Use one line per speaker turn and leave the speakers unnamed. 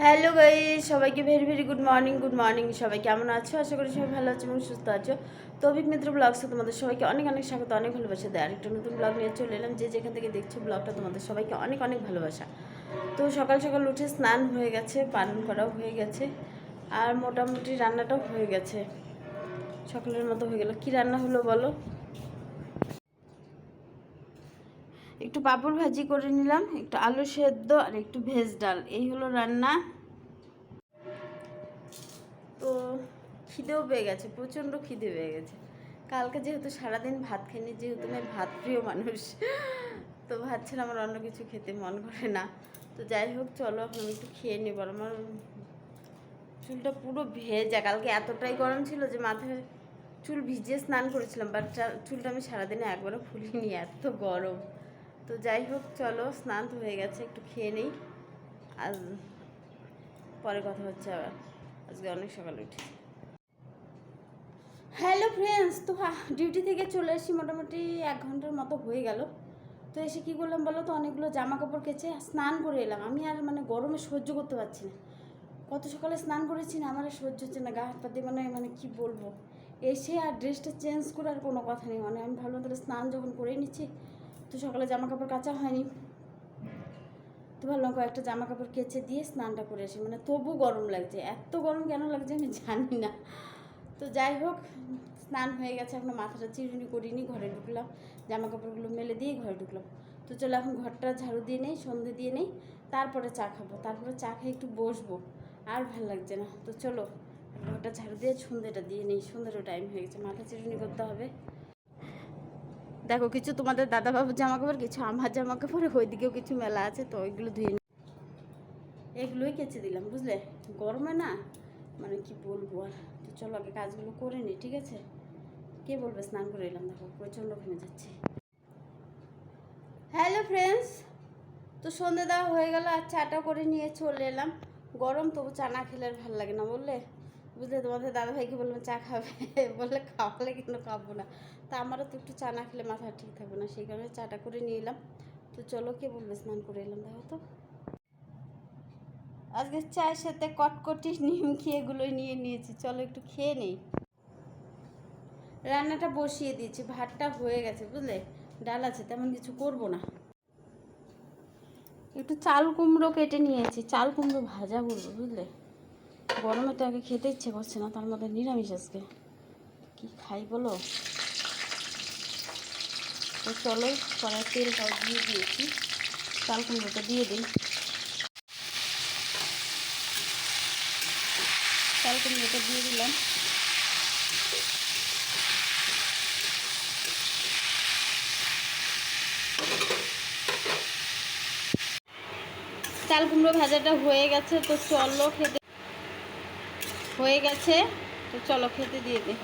Hello guy সবাইকে very very good morning good morning সবাই কেমন আছো? আশা করি সবাই ভালো আছো এবং সুস্থ আছো। তো অভিক মিত্র ব্লগসে তোমাদের সবাইকে অনেক অনেক স্বাগত, অনেক ভালোবাসা দেয় আরেকটা নতুন ব্লগ নিয়ে চলে এলাম, যে যেখান থেকে দেখছ ব্লগটা তোমাদের সবাইকে অনেক অনেক ভালোবাসা। তো সকাল সকাল উঠে স্নান হয়ে গেছে, পালন করাও হয়ে গেছে, আর মোটামুটি রান্নাটাও হয়ে গেছে। সকালের মতো হয়ে গেল। কি রান্না হলো বলো? একটু পাঁপড় ভাজি করে নিলাম, একটু আলু সেদ্ধ আর একটু ভেজ ডাল। এই হলো রান্না। তো খিদেও পেয়ে গেছে, প্রচণ্ড খিদে পেয়ে গেছে। কালকে যেহেতু সারাদিন ভাত খাইনি, যেহেতু আমি ভাত প্রিয় মানুষ, তো ভাত ছাড়া আমার অন্য কিছু খেতে মন করে না। তো যাই হোক, চলো এখন একটু খেয়ে নিব। আমার চুলটা পুরো ভেজা। কালকে এতটাই গরম ছিল যে মাথায় চুল ভিজিয়ে স্নান করেছিলাম বাট চুলটা আমি সারাদিনে একবারও ফুলিনি, এত গরম। তো যাই হোক, চলো, স্নান তো হয়ে গেছে, একটু খেয়ে নেই। আর পরে কথা হচ্ছে আবার। আজকে অনেক সকালে উঠি। হ্যালো ফ্রেন্ডস তো ডিউটি থেকে চলে এসেছি মোটামুটি এক ঘণ্টার মতো হয়ে গেল। তো এসে কী করলাম বলো তো, অনেকগুলো জামা কাপড় কেচে স্নান করে এলাম। আমি আর মানে গরমে সহ্য করতে পারছি না। কত সকালে স্নান করেছি না, আমার সহ্য হচ্ছে না, গা হাত মানে মানে কী বলব? এসে আর ড্রেসটা চেঞ্জ করে আর কোনো কথা নেই। মানে আমি ভাবলাম তাহলে স্নান যখন করে নিচ্ছি তো সকালে জামা কাপড় কাচা হয়নি। তো ভাবলাম কয়েকটা জামা কাপড় কেচে দিয়ে স্নানটা করে আসি। মানে তবু গরম লাগছে। এত গরম কেন লাগছে আমি জানি না। তো যাই হোক, স্নান হয়ে গেছে। এখন মাথাটা চিরুনি করিনি, ঘরে ঢুকলাম। জামা কাপড়গুলো মেলে দিয়ে ঘরে ঢুকলাম। তো চলো এখন ঘরটা ঝাড়ু দিয়ে নেই, সন্ধে দিয়ে নেই। তারপরে চা খাব। তারপরে চা খেয়ে একটু বসবো। আর ভালো লাগছে না। তো চলো, ঘরটা ঝাড়ু দিয়ে সন্ধেটা দিয়ে নেই। সন্ধ্যেরও টাইম হয়ে গেছে। মাথা চিরুনি করতে হবে। দেখো, কিছু তোমাদের দাদা বাবুর জামা কাপড় কিছু আমার জামা কাপড় ওইদিকেও কিছু মেলা আছে, তো ওইগুলো ধুয়ে এগুলোই কেচে দিলাম, বুঝলে? গরমে না মানে কি বলব আর। তো চলো আগে কাজগুলো করে নিই ঠিক আছে? কে বলবে? স্নান করে এলাম, দেখো, প্রচণ্ড ঘেমে যাচ্ছে। হ্যালো ফ্রেন্ডস তো সন্ধে দেওয়া হয়ে গেল, আর চাটা করে নিয়ে চলে এলাম। গরম, তবু চা না খেলে ভালো লাগে না, বললে? বুঝলে, তোমাদের দাদা ভাইকে বললাম, চা খাবে? বললে, খাওয়ালে কিন্তু খাব না। তা আমারও তো একটু চা না খেলে মাথা ঠিক থাকবে না, সেই কারণে চাটা করে নিয়ে এলাম। তো চলো, কে বলবে? স্নান করে এলাম, দেখো তো। আজকে চায়ের সাথে কটকটি, নিমকি এগুলোই নিয়ে নিয়েছি। চলো, একটু খেয়ে নেই। রান্নাটা বসিয়ে দিয়েছি, ভাতটা হয়ে গেছে, বুঝলে? ডাল আছে, তেমন কিছু করব না। একটু চাল কুমড়ো কেটে নিয়েছি, চাল কুমড়ো ভাজা করব, বুঝলে? গরমে তো আগে খেতে ইচ্ছে করছে না, তার মধ্যে নিরামিষ আজকে। কি খাই বলো? তো চলো কড়াই তেলটাও দিয়ে দিয়েছি। চাল কুমড়োটা দিয়ে দিই। চাল কুমড়োটা দিয়ে দিলাম। চাল কুমড়ো ভাজাটা হয়ে গেছে, তো চলো খেতে হয়ে গেছে তো চলো খেতে দিয়ে দে।